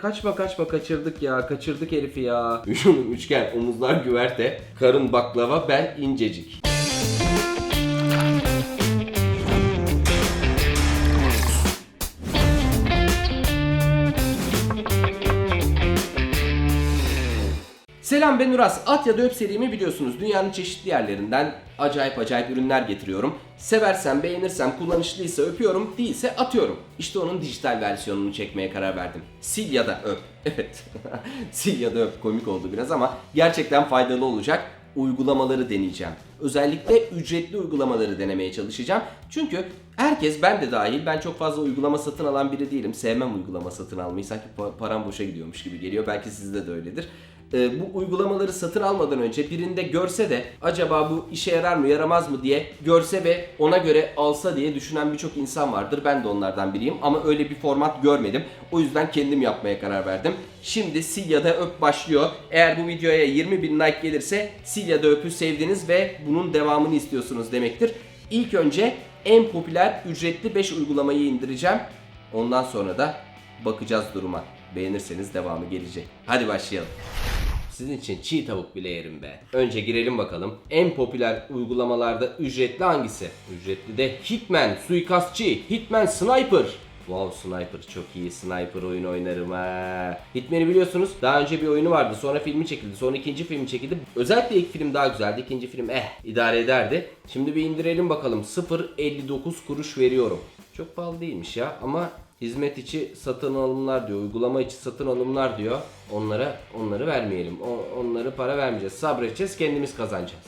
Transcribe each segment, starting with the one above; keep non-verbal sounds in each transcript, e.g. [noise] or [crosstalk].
Kaçma kaçma kaçırdık ya kaçırdık herifi ya. Üçgen omuzlar güverte. Karın baklava bel incecik. Selam ben Uras. At ya da öp serimi biliyorsunuz. Dünyanın çeşitli yerlerinden acayip acayip ürünler getiriyorum. Seversem, beğenirsem, kullanışlıysa öpüyorum, değilse atıyorum. İşte onun dijital versiyonunu çekmeye karar verdim. Sil ya da öp. [laughs] Evet. [laughs] Sil ya da öp komik oldu biraz ama gerçekten faydalı olacak uygulamaları deneyeceğim. Özellikle ücretli uygulamaları denemeye çalışacağım. Çünkü herkes ben de dahil ben çok fazla uygulama satın alan biri değilim. Sevmem uygulama satın almayı. Sanki pa- param boşa gidiyormuş gibi geliyor. Belki sizde de öyledir. Ee, bu uygulamaları satın almadan önce birinde görse de acaba bu işe yarar mı yaramaz mı diye görse ve ona göre alsa diye düşünen birçok insan vardır. Ben de onlardan biriyim ama öyle bir format görmedim. O yüzden kendim yapmaya karar verdim. Şimdi sil ya da öp başlıyor. Eğer bu videoya 20 bin like gelirse sil ya da öpü sevdiniz ve bunun devamını istiyorsunuz demektir. İlk önce en popüler ücretli 5 uygulamayı indireceğim. Ondan sonra da bakacağız duruma. Beğenirseniz devamı gelecek. Hadi başlayalım. Sizin için çiğ tavuk bile yerim be. Önce girelim bakalım. En popüler uygulamalarda ücretli hangisi? Ücretli de Hitman, suikastçı, Hitman Sniper. Wow Sniper çok iyi Sniper oyun oynarım ha. Hitman'i biliyorsunuz daha önce bir oyunu vardı sonra filmi çekildi sonra ikinci filmi çekildi. Özellikle ilk film daha güzeldi ikinci film eh idare ederdi. Şimdi bir indirelim bakalım 0.59 kuruş veriyorum. Çok pahalı değilmiş ya ama hizmet içi satın alımlar diyor, uygulama içi satın alımlar diyor. Onlara onları vermeyelim. O, onları para vermeyeceğiz. Sabredeceğiz, kendimiz kazanacağız.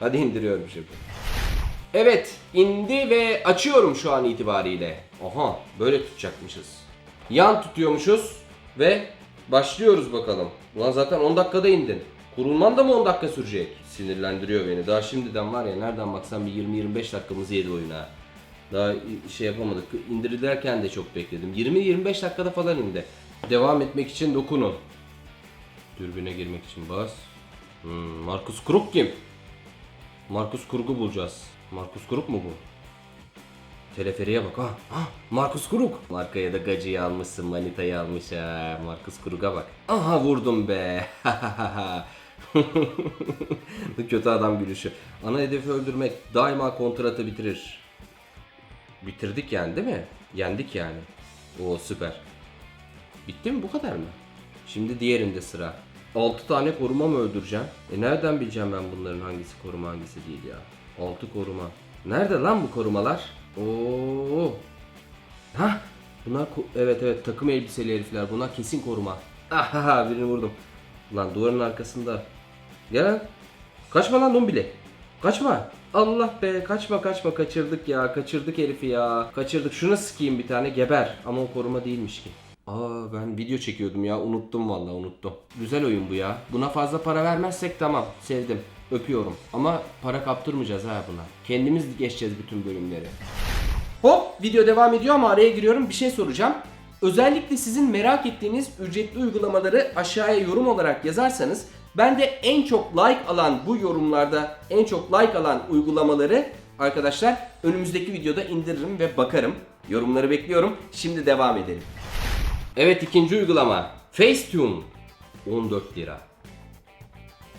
Hadi indiriyorum şimdi. Evet, indi ve açıyorum şu an itibariyle. Aha, böyle tutacakmışız. Yan tutuyormuşuz ve başlıyoruz bakalım. Ulan zaten 10 dakikada indin. Kurulman da mı 10 dakika sürecek? Sinirlendiriyor beni. Daha şimdiden var ya nereden baksan bir 20-25 dakikamızı yedi oyun ha. Daha şey yapamadık. İndirirlerken de çok bekledim. 20-25 dakikada falan indi. Devam etmek için dokunun. Dürbüne girmek için bas. Hmm, Markus Kruk kim? Markus Krug'u bulacağız. Markus Kruk mu bu? Teleferiye bak ha. ha Markus Kruk. Markaya da gacıyı almışsın, manitayı almış ha. Markus Krug'a bak. Aha vurdum be. [laughs] Kötü adam gülüşü. Ana hedefi öldürmek daima kontratı bitirir. Bitirdik yani değil mi? Yendik yani. Oo süper. Bitti mi bu kadar mı? Şimdi diğerinde sıra. 6 tane koruma mı öldüreceğim? E nereden bileceğim ben bunların hangisi koruma hangisi değil ya? 6 koruma. Nerede lan bu korumalar? Oo. Ha? Bunlar evet evet takım elbiseli herifler. Bunlar kesin koruma. Ahaha birini vurdum. Lan duvarın arkasında. Gel lan. Kaçma lan dombili. Kaçma. Allah be kaçma kaçma kaçırdık ya kaçırdık herifi ya kaçırdık şuna sıkayım bir tane geber ama o koruma değilmiş ki. Aa ben video çekiyordum ya unuttum vallahi unuttum. Güzel oyun bu ya. Buna fazla para vermezsek tamam sevdim. Öpüyorum ama para kaptırmayacağız ha buna. Kendimiz geçeceğiz bütün bölümleri. Hop video devam ediyor ama araya giriyorum bir şey soracağım. Özellikle sizin merak ettiğiniz ücretli uygulamaları aşağıya yorum olarak yazarsanız ben de en çok like alan bu yorumlarda en çok like alan uygulamaları arkadaşlar önümüzdeki videoda indiririm ve bakarım. Yorumları bekliyorum. Şimdi devam edelim. Evet ikinci uygulama. Facetune. 14 lira.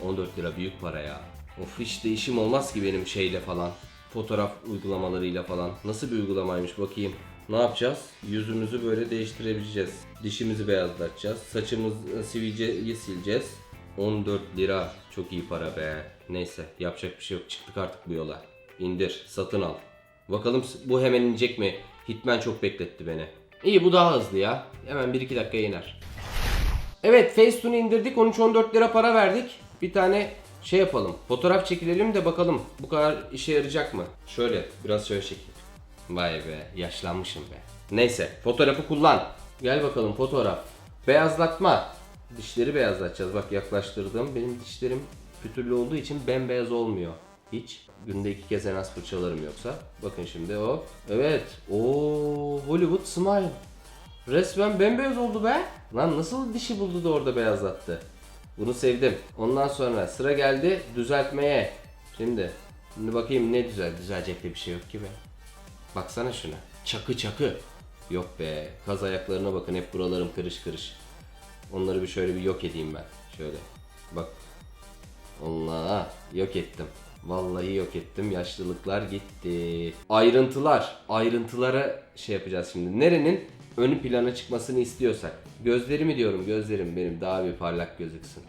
14 lira büyük para ya. Of hiç değişim olmaz ki benim şeyle falan. Fotoğraf uygulamalarıyla falan. Nasıl bir uygulamaymış bakayım. Ne yapacağız? Yüzümüzü böyle değiştirebileceğiz. Dişimizi beyazlatacağız. Saçımızı sivilceyi sileceğiz. 14 lira. Çok iyi para be. Neyse yapacak bir şey yok. Çıktık artık bu yola. İndir. Satın al. Bakalım bu hemen inecek mi? Hitman çok bekletti beni. İyi bu daha hızlı ya. Hemen 1-2 dakika iner. Evet Facetune'u indirdik 13-14 lira para verdik. Bir tane şey yapalım. Fotoğraf çekilelim de bakalım bu kadar işe yarayacak mı? Şöyle biraz şöyle çekeyim. Vay be yaşlanmışım be. Neyse fotoğrafı kullan. Gel bakalım fotoğraf. Beyazlatma. Dişleri beyazlatacağız. Bak yaklaştırdım. Benim dişlerim pütürlü olduğu için bembeyaz olmuyor. Hiç. Günde iki kez en az fırçalarım yoksa. Bakın şimdi o. Evet. Oo Hollywood Smile. Resmen bembeyaz oldu be. Lan nasıl dişi buldu da orada beyazlattı. Bunu sevdim. Ondan sonra sıra geldi düzeltmeye. Şimdi, şimdi bakayım ne düzel. Düzelecek de bir şey yok ki be. Baksana şuna. Çakı çakı. Yok be. Kaz ayaklarına bakın hep buralarım kırış kırış. Onları bir şöyle bir yok edeyim ben. Şöyle. Bak. Allah yok ettim. Vallahi yok ettim. Yaşlılıklar gitti. Ayrıntılar. Ayrıntılara şey yapacağız şimdi. Nerenin ön plana çıkmasını istiyorsak. Gözlerimi diyorum gözlerim benim daha bir parlak gözüksün.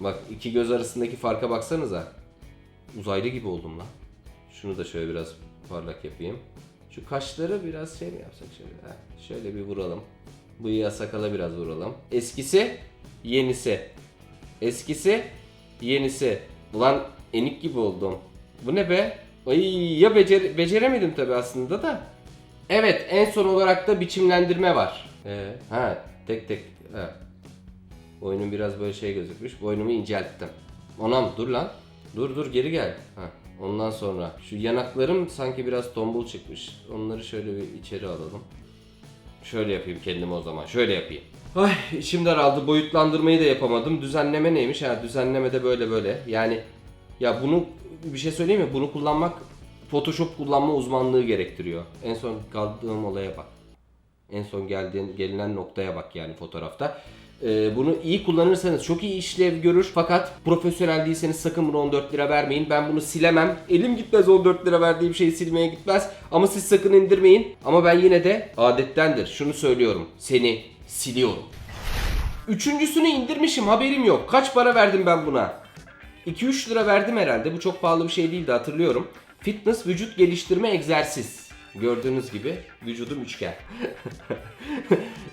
Bak iki göz arasındaki farka baksanıza. Uzaylı gibi oldum lan. Şunu da şöyle biraz parlak yapayım. Şu kaşları biraz şey mi yapsak şöyle? Heh, şöyle bir vuralım. Bıyığa sakala biraz vuralım. Eskisi, yenisi. Eskisi, yenisi. Ulan enik gibi oldum. Bu ne be? Ay ya becer beceremedim tabi aslında da. Evet en son olarak da biçimlendirme var. Ee, ha tek tek. Evet. Boynum biraz böyle şey gözükmüş. Boynumu incelttim. Anam dur lan. Dur dur geri gel. Ha. Ondan sonra şu yanaklarım sanki biraz tombul çıkmış. Onları şöyle bir içeri alalım. Şöyle yapayım kendime o zaman. Şöyle yapayım. Ay içim daraldı. Boyutlandırmayı da yapamadım. Düzenleme neymiş? Ha düzenleme de böyle böyle. Yani ya bunu bir şey söyleyeyim mi? Bunu kullanmak Photoshop kullanma uzmanlığı gerektiriyor. En son kaldığım olaya bak. En son geldiğin gelinen noktaya bak yani fotoğrafta. Ee, bunu iyi kullanırsanız çok iyi işlev görür. Fakat profesyonel değilseniz sakın bunu 14 lira vermeyin. Ben bunu silemem. Elim gitmez 14 lira verdiğim şeyi silmeye gitmez. Ama siz sakın indirmeyin. Ama ben yine de adettendir. Şunu söylüyorum. Seni siliyorum. Üçüncüsünü indirmişim haberim yok. Kaç para verdim ben buna? 2-3 lira verdim herhalde. Bu çok pahalı bir şey değildi hatırlıyorum. Fitness vücut geliştirme egzersiz. Gördüğünüz gibi vücudum üçgen.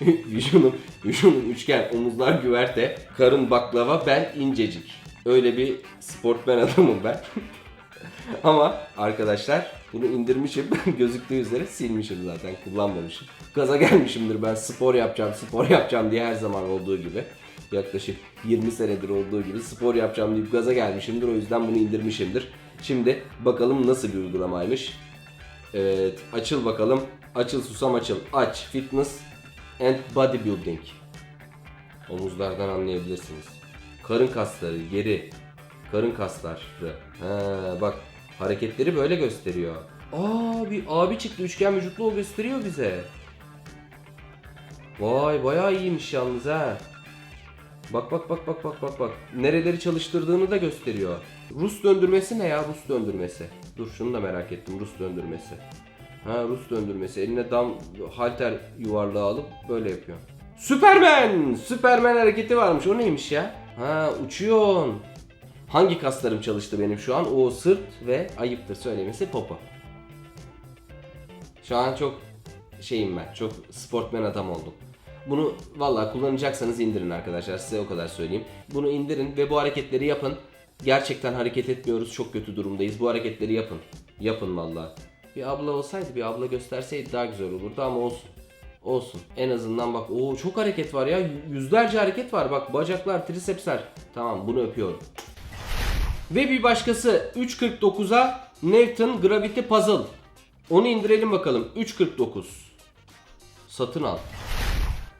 [laughs] vücudum, vücudum üçgen. Omuzlar güverte. Karın baklava. Ben incecik. Öyle bir sportmen adamım ben. [laughs] Ama arkadaşlar bunu indirmişim. [laughs] Gözüktüğü üzere silmişim zaten. Kullanmamışım. Gaza gelmişimdir ben spor yapacağım, spor yapacağım diye her zaman olduğu gibi. Yaklaşık 20 senedir olduğu gibi spor yapacağım deyip gaza gelmişimdir. O yüzden bunu indirmişimdir. Şimdi bakalım nasıl bir uygulamaymış. Evet, açıl bakalım. Açıl susam açıl. Aç. Fitness and bodybuilding. Omuzlardan anlayabilirsiniz. Karın kasları geri. Karın kasları. Ha, bak hareketleri böyle gösteriyor. Aa bir abi çıktı üçgen vücutlu o gösteriyor bize. Vay bayağı iyiymiş yalnız ha. Bak bak bak bak bak bak bak. Nereleri çalıştırdığını da gösteriyor. Rus döndürmesi ne ya Rus döndürmesi? Dur şunu da merak ettim Rus döndürmesi. Ha Rus döndürmesi. Eline dam halter yuvarlağı alıp böyle yapıyor. Süpermen! Süpermen hareketi varmış. O neymiş ya? Ha uçuyorsun. Hangi kaslarım çalıştı benim şu an? O sırt ve ayıptır söylemesi popo. Şu an çok şeyim ben. Çok sportmen adam oldum. Bunu valla kullanacaksanız indirin arkadaşlar. Size o kadar söyleyeyim. Bunu indirin ve bu hareketleri yapın. Gerçekten hareket etmiyoruz. Çok kötü durumdayız. Bu hareketleri yapın. Yapın valla. Bir abla olsaydı, bir abla gösterseydi daha güzel olurdu ama olsun. Olsun. En azından bak o çok hareket var ya. Yüzlerce hareket var. Bak bacaklar, trisepsler. Tamam bunu öpüyorum. Ve bir başkası 3.49'a Newton Gravity Puzzle. Onu indirelim bakalım. 3.49. Satın al.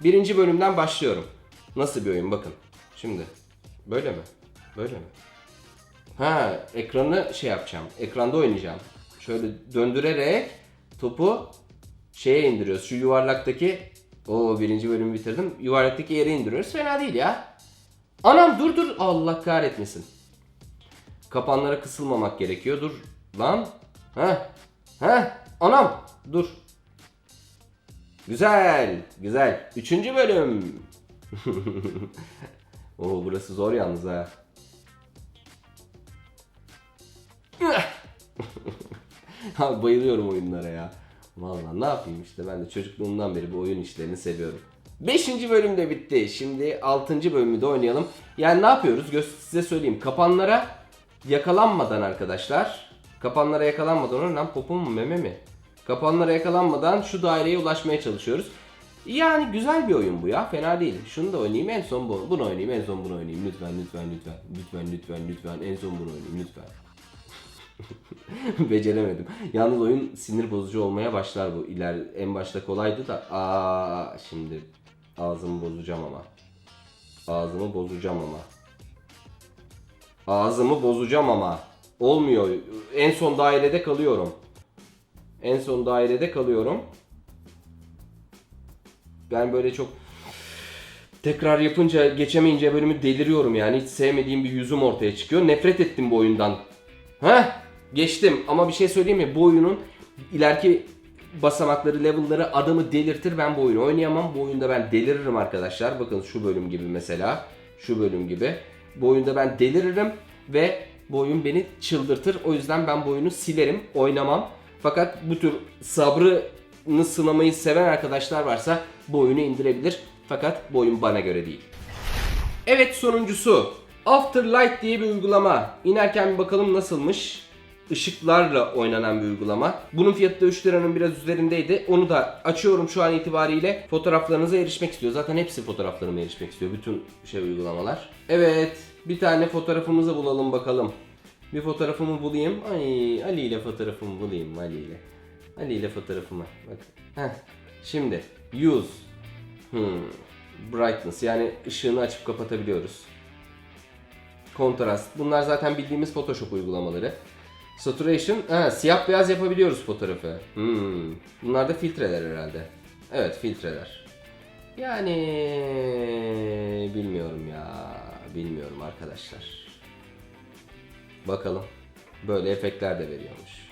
Birinci bölümden başlıyorum. Nasıl bir oyun bakın. Şimdi. Böyle mi? Böyle mi? Ha ekranı şey yapacağım. Ekranda oynayacağım. Şöyle döndürerek topu şeye indiriyoruz. Şu yuvarlaktaki o birinci bölümü bitirdim. Yuvarlaktaki yere indiriyoruz. Fena değil ya. Anam dur dur. Allah kahretmesin. Kapanlara kısılmamak gerekiyor. Dur. Lan. Ha. Ha. Anam. Dur. Güzel. Güzel. Üçüncü bölüm. [laughs] Oo burası zor yalnız ha. [laughs] Abi bayılıyorum oyunlara ya. Vallahi ne yapayım işte ben de çocukluğumdan beri bu oyun işlerini seviyorum. 5. bölüm de bitti. Şimdi 6. bölümü de oynayalım. Yani ne yapıyoruz? Gö- size söyleyeyim. Kapanlara yakalanmadan arkadaşlar. Kapanlara yakalanmadan o lan popo mu meme mi? Kapanlara yakalanmadan şu daireye ulaşmaya çalışıyoruz. Yani güzel bir oyun bu ya. Fena değil. Şunu da oynayayım en son bu. Bunu oynayayım en son bunu oynayayım. Lütfen lütfen lütfen. Lütfen lütfen lütfen en son bunu oynayayım lütfen. [laughs] Beceremedim. Yalnız oyun sinir bozucu olmaya başlar bu. İler en başta kolaydı da aa şimdi ağzımı bozacağım ama. Ağzımı bozacağım ama. Ağzımı bozacağım ama. Olmuyor. En son dairede kalıyorum. En son dairede kalıyorum. Ben böyle çok tekrar yapınca geçemeyince bölümü deliriyorum yani. Hiç sevmediğim bir yüzüm ortaya çıkıyor. Nefret ettim bu oyundan. Heh geçtim ama bir şey söyleyeyim mi? Bu oyunun ileriki basamakları, level'ları adamı delirtir. Ben bu oyunu oynayamam. Bu oyunda ben deliririm arkadaşlar. Bakın şu bölüm gibi mesela. Şu bölüm gibi. Bu oyunda ben deliririm ve bu oyun beni çıldırtır. O yüzden ben bu oyunu silerim, oynamam. Fakat bu tür sabrını sınamayı seven arkadaşlar varsa bu oyunu indirebilir. Fakat bu oyun bana göre değil. Evet sonuncusu. Afterlight diye bir uygulama. İnerken bir bakalım nasılmış. Işıklarla oynanan bir uygulama. Bunun fiyatı da 3 liranın biraz üzerindeydi. Onu da açıyorum şu an itibariyle. Fotoğraflarınıza erişmek istiyor. Zaten hepsi fotoğraflarıma erişmek istiyor. Bütün şey uygulamalar. Evet. Bir tane fotoğrafımızı bulalım bakalım. Bir fotoğrafımı bulayım. Ay Ali ile fotoğrafımı bulayım Ali ile. Ali ile fotoğrafımı. Bak. Heh. Şimdi use. Hmm. Brightness yani ışığını açıp kapatabiliyoruz. Kontrast. Bunlar zaten bildiğimiz Photoshop uygulamaları. Saturation. Ha, siyah beyaz yapabiliyoruz fotoğrafı. Hmm. Bunlar da filtreler herhalde. Evet filtreler. Yani bilmiyorum ya. Bilmiyorum arkadaşlar. Bakalım. Böyle efektler de veriyormuş.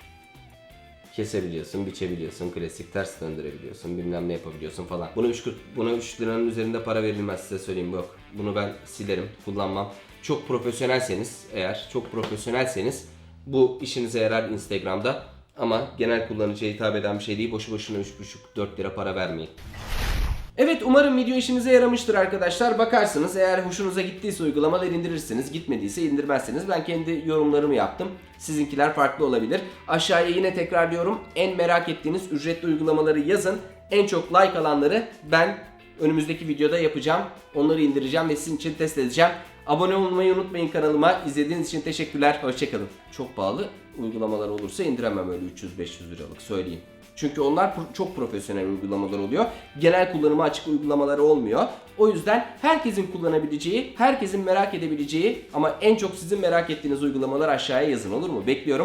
Kesebiliyorsun, biçebiliyorsun, klasik ters döndürebiliyorsun, bilmem ne yapabiliyorsun falan. Buna 3, buna 3 liranın üzerinde para verilmez size söyleyeyim yok. Bunu ben silerim, kullanmam. Çok profesyonelseniz eğer, çok profesyonelseniz bu işinize yarar Instagram'da. Ama genel kullanıcıya hitap eden bir şey değil. Boşu boşuna 3,5-4 lira para vermeyin. Evet umarım video işinize yaramıştır arkadaşlar. Bakarsınız eğer hoşunuza gittiyse uygulamalar indirirsiniz. Gitmediyse indirmezseniz. Ben kendi yorumlarımı yaptım. Sizinkiler farklı olabilir. Aşağıya yine tekrarlıyorum. En merak ettiğiniz ücretli uygulamaları yazın. En çok like alanları ben önümüzdeki videoda yapacağım. Onları indireceğim ve sizin için test edeceğim. Abone olmayı unutmayın kanalıma. İzlediğiniz için teşekkürler. Hoşçakalın. Çok pahalı uygulamalar olursa indiremem öyle 300-500 liralık söyleyeyim. Çünkü onlar çok profesyonel uygulamalar oluyor. Genel kullanıma açık uygulamaları olmuyor. O yüzden herkesin kullanabileceği, herkesin merak edebileceği ama en çok sizin merak ettiğiniz uygulamalar aşağıya yazın olur mu? Bekliyorum.